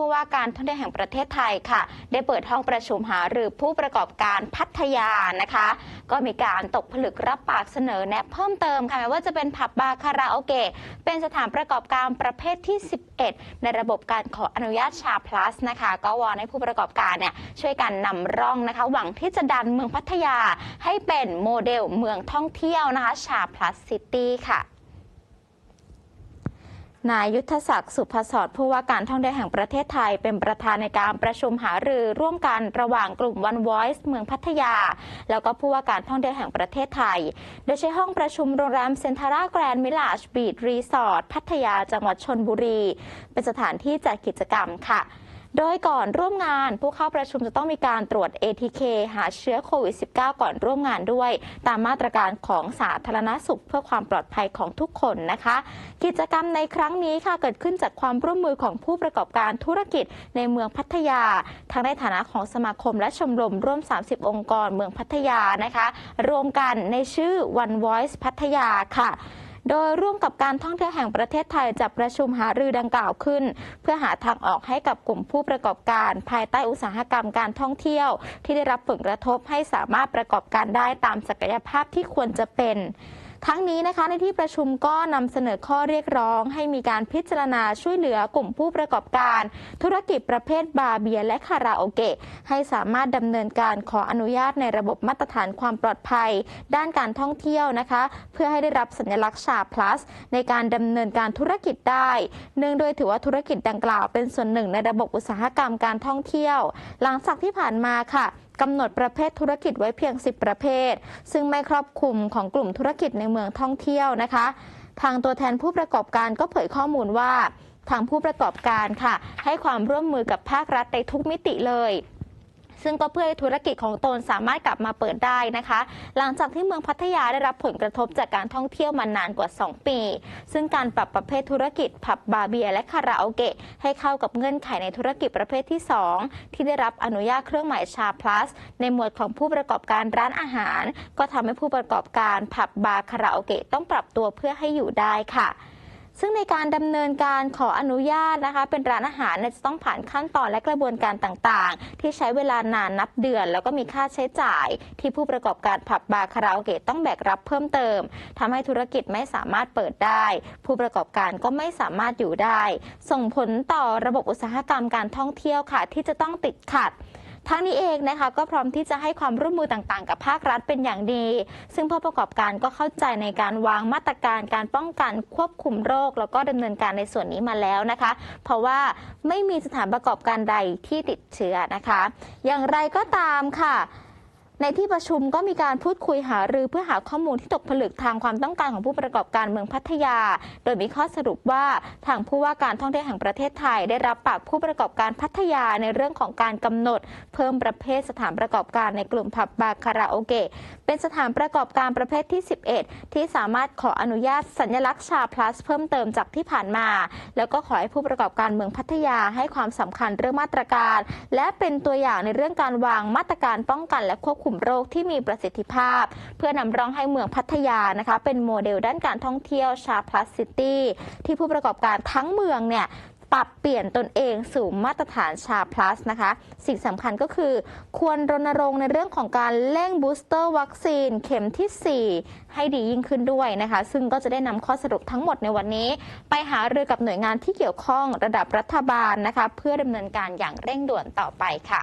ผู้ว่าการท่องเที่ยวแห่งประเทศไทยค่ะ ได้เปิดห้องประชุมหารือผู้ประกอบการพัทยานะคะ ก็มีการตกผลึกรับปากเสนอแนะเพิ่มเติมค่ะไม่ว่าจะเป็นผับบาร์คาราโอเกะเป็นสถานประกอบการประเภทที่ 11 ในระบบการขออนุญาตชา plus นะคะ ก็วอนให้ผู้ประกอบการเนี่ยช่วยกันนำร่องนะคะ หวังที่จะดันเมืองพัทยาให้เป็นโมเดลเมืองท่องเที่ยวนะคะชา plus city ค่ะ นายยุทธศักดิ์สุภศรผู้ว่าการท่องเที่ยวแห่งประเทศไทย เป็นประธานในการประชุมหารือร่วมกันระหว่างกลุ่ม One Voice เมืองพัทยา แล้วก็ผู้ว่าการท่องเที่ยวแห่งประเทศไทย โดยใช้ห้องประชุมโรงแรมเซ็นทาร่าแกรนด์มิลาชบีดรีสอร์ทพัทยาจังหวัดชนบุรี เป็นสถานที่จัดกิจกรรมค่ะ โดยก่อนร่วมงานผู้เข้าประชุมจะต้องมีการตรวจ ATK หาเชื้อโควิด -19 ก่อนร่วมงานด้วย ตามมาตรการของสาธารณสุขเพื่อความปลอดภัยของทุกคนนะคะ กิจกรรมในครั้งนี้ค่ะเกิดขึ้นจากความร่วมมือของผู้ประกอบการธุรกิจในเมืองพัทยา ทั้งในฐานะของสมาคมและชมรมร่วม 30 องค์กรเมืองพัทยานะคะ รวมกันในชื่อ One Voice พัทยาค่ะ โดยร่วมกับการท่องเที่ยวแห่งประเทศไทยจัดประชุมหารือดังกล่าวขึ้น เพื่อหาทางออกให้กับกลุ่มผู้ประกอบการ ภายใต้อุตสาหกรรมการท่องเที่ยว ที่ได้รับผลกระทบให้สามารถประกอบการได้ตามศักยภาพที่ควรจะเป็น ทั้งนี้นะคะในที่ประชุมก็นำเสนอข้อเรียกร้อง ให้มีการพิจารณาช่วยเหลือกลุ่มผู้ประกอบการ ธุรกิจประเภทบาร์เบียและคาราโอเกะให้สามารถดำเนินการขออนุญาตในระบบมาตรฐานความปลอดภัย ด้านการท่องเที่ยวนะคะ เพื่อให้ได้รับสัญลักษณ์ชา plus ในการดำเนินการธุรกิจได้ เนื่องโดยถือว่าธุรกิจดังกล่าวเป็นส่วนหนึ่งในระบบอุตสาหกรรมการท่องเที่ยว หลังจากที่ผ่านมาค่ะ กำหนดประเภทธุรกิจไว้เพียง 10 ประเภท ซึ่งไม่ครอบคลุมของกลุ่มธุรกิจในเมืองท่องเที่ยวนะคะ ทางตัวแทนผู้ประกอบการก็เผยข้อมูลว่า ทางผู้ประกอบการค่ะ ให้ความร่วมมือกับภาครัฐในทุกมิติเลย ซึ่งก็เพื่อให้ธุรกิจของตนสามารถกลับมาเปิดได้นะคะ หลังจากที่เมืองพัทยาได้รับผลกระทบจากการท่องเที่ยวมานานกว่า 2 ปี ซึ่งการปรับประเภทธุรกิจผับบาร์เบียร์และคาราโอเกะให้เข้ากับเงื่อนไขในธุรกิจประเภทที่ 2 ที่ได้รับอนุญาตเครื่องหมายชา plus ในหมวดของผู้ประกอบการร้านอาหาร ก็ทำให้ผู้ประกอบการผับบาร์คาราโอเกะต้องปรับตัวเพื่อให้อยู่ได้ค่ะ ซึ่งในการดำเนินการขออนุญาตนะคะ เป็นร้านอาหารจะต้องผ่านขั้นตอนและกระบวนการต่างๆ ที่ใช้เวลานานนับเดือน แล้วก็มีค่าใช้จ่าย ที่ผู้ประกอบการผับบาร์คาราโอเกะต้องแบกรับเพิ่มเติมทำให้ธุรกิจไม่สามารถเปิดได้ ผู้ประกอบการก็ไม่สามารถอยู่ได้ ส่งผลต่อระบบอุตสาหกรรมการท่องเที่ยวค่ะ ที่จะต้องติดขัด ทั้งนี้เองนะคะก็พร้อมที่จะให้ความร่วมมือต่างๆ กับภาครัฐเป็นอย่างดี ซึ่งผู้ประกอบการก็เข้าใจในการวางมาตรการการป้องกันควบคุมโรค แล้วก็ดำเนินการในส่วนนี้มาแล้วนะคะ เพราะว่าไม่มีสถานประกอบการใดที่ติดเชื้อนะคะ อย่างไรก็ตามค่ะ ในที่ประชุมก็มีการพูดคุยหารือเพื่อหาข้อมูลที่ตกผลึกทางความต้องการของผู้ประกอบการเมืองพัทยา โดยมีข้อสรุปว่าทางผู้ว่าการท่องเที่ยวแห่งประเทศไทย ได้รับปากผู้ประกอบการพัทยาในเรื่องของการกำหนด เพิ่มประเภทสถานประกอบการในกลุ่มผับบาร์คาราโอเกะเป็นสถานประกอบการประเภทที่ 11 ที่สามารถขออนุญาตสัญลักษณ์ชา plus เพิ่มเติมจากที่ผ่านมา แล้วก็ขอให้ผู้ประกอบการเมืองพัทยาให้ความสำคัญเรื่องมาตรการ และเป็นตัวอย่างในเรื่องการวางมาตรการป้องกันและควบคุมโรคที่มีประสิทธิภาพ เพื่อนำร่องให้เมืองพัทยานะคะ เป็นโมเดลด้านการท่องเที่ยวชา plus city ที่ผู้ประกอบการทั้งเมืองเนี่ยปรับเปลี่ยนตนเองสู่มาตรฐานชา plus นะคะ สิ่งสำคัญก็คือ ควรรณรงค์ในเรื่องของการเร่งบูสเตอร์วัคซีนเข็มที่ 4 ให้ดียิ่งขึ้นด้วยนะคะ ซึ่งก็จะได้นำข้อสรุปทั้งหมดในวันนี้ ไปหารือกับหน่วยงานที่เกี่ยวข้องระดับรัฐบาลนะคะ เพื่อดำเนินการอย่างเร่งด่วนต่อไปค่ะ